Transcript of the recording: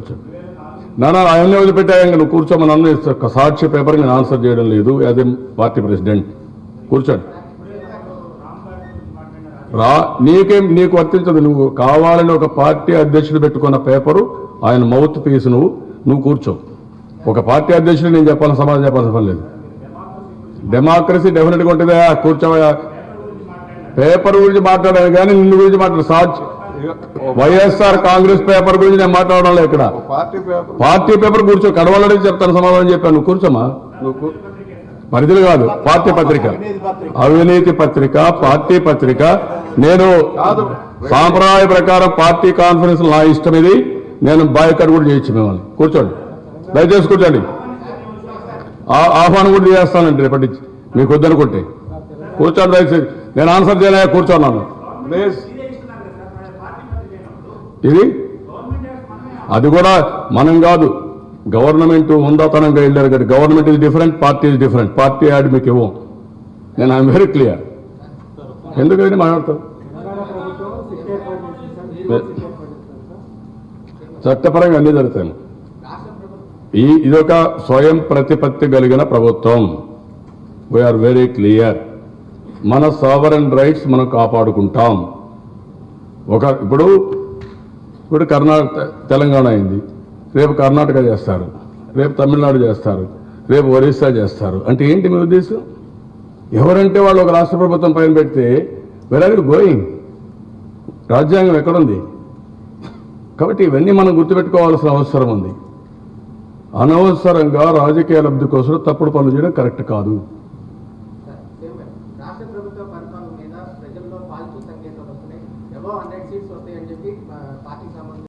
కూర్చోండి నానా ఆయన్ని వదిలిపెట్టాక నువ్వు కూర్చోమని నన్ను సాక్షి పేపర్ నేను ఆన్సర్ చేయడం లేదు. As a party president. కూర్చోండి. రా నీకేం నీకు వర్తించదు. నువ్వు కావాలని ఒక పార్టీ అధ్యక్షుడు పెట్టుకున్న పేపరు ఆయన మౌత్ పీస్ నువ్వు. నువ్వు కూర్చో. ఒక పార్టీ అధ్యక్షుడు నేను చెప్పాలని సమాధానం చెప్పాల్సిన పని లేదు. డెమోక్రసీ డెఫినెట్గా ఉంటుందా? కూర్చోవా పేపర్ గురించి మాట్లాడాను కానీ నిన్ను గురించి మాట్లాడు. సాక్షి వైఎస్ఆర్ కాంగ్రెస్ పేపర్ గురించి నేను మాట్లాడడం లేదు ఇక్కడ. పార్టీ పేపర్ కూర్చో కడవలనే చెప్తాను సమాధానం చెప్పాను. నువ్వు కూర్చోమా? పరిధులు కాదు పార్టీ పత్రిక. అవినీతి పత్రిక పార్టీ పత్రిక. నేను. సాంప్రదాయ ప్రకారం పార్టీ కాన్ఫరెన్స్ నా ఇష్టం ఇది. నేను బాయ్కట్ కూడా చేయొచ్చు మిమ్మల్ని. కూర్చోండి. దయచేసి కూర్చోండి. ఆ- ఆహ్వానం కూడా చేస్తానండి రేపటి నుంచి. మీకు వద్దనుకుంటే. కూర్చోండి దయచేసి. నేను ఆన్సర్ చేయలే కూర్చోన్నాను. ప్లీజ్ ఇది? అది కూడా మనం కాదు. గవర్నమెంట్ ఉందాతనంగా వెళ్ళారు కదా. Government is different party is different party ad మీకు ఇవ్వం. నేను ఐఎమ్ వెరీ క్లియర్ ఎందుకంటే మాట్లాడతాం చట్టపరంగా అన్ని జరుగుతాయి. ఈ ఇదొక స్వయం ప్రతిపత్తి కలిగిన ప్రభుత్వం. వీఆర్ వెరీ క్లియర్ మన సావరన్ రైట్స్ మనం కాపాడుకుంటాం. ఒక ఇప్పుడు ఇప్పుడు కర్ణాటక తెలంగాణ అయింది. రేపు కర్ణాటక చేస్తారు. రేపు తమిళనాడు చేస్తారు. రేపు ఒరిస్సా చేస్తారు. అంటే ఏంటి మీ ఉద్దేశం? ఎవరంటే వాళ్ళు ఒక రాష్ట్ర ప్రభుత్వం పైన పెడితే వెర్ గోయింగ్ రాజ్యాంగం ఎక్కడుంది? కాబట్టి ఇవన్నీ మనం గుర్తుపెట్టుకోవాల్సిన అవసరం ఉంది. అనవసరంగా రాజకీయ లబ్ధి కోసం తప్పుడు పనులు చేయడం కరెక్ట్ కాదు. Hello, Andexic Society, Party Samantha.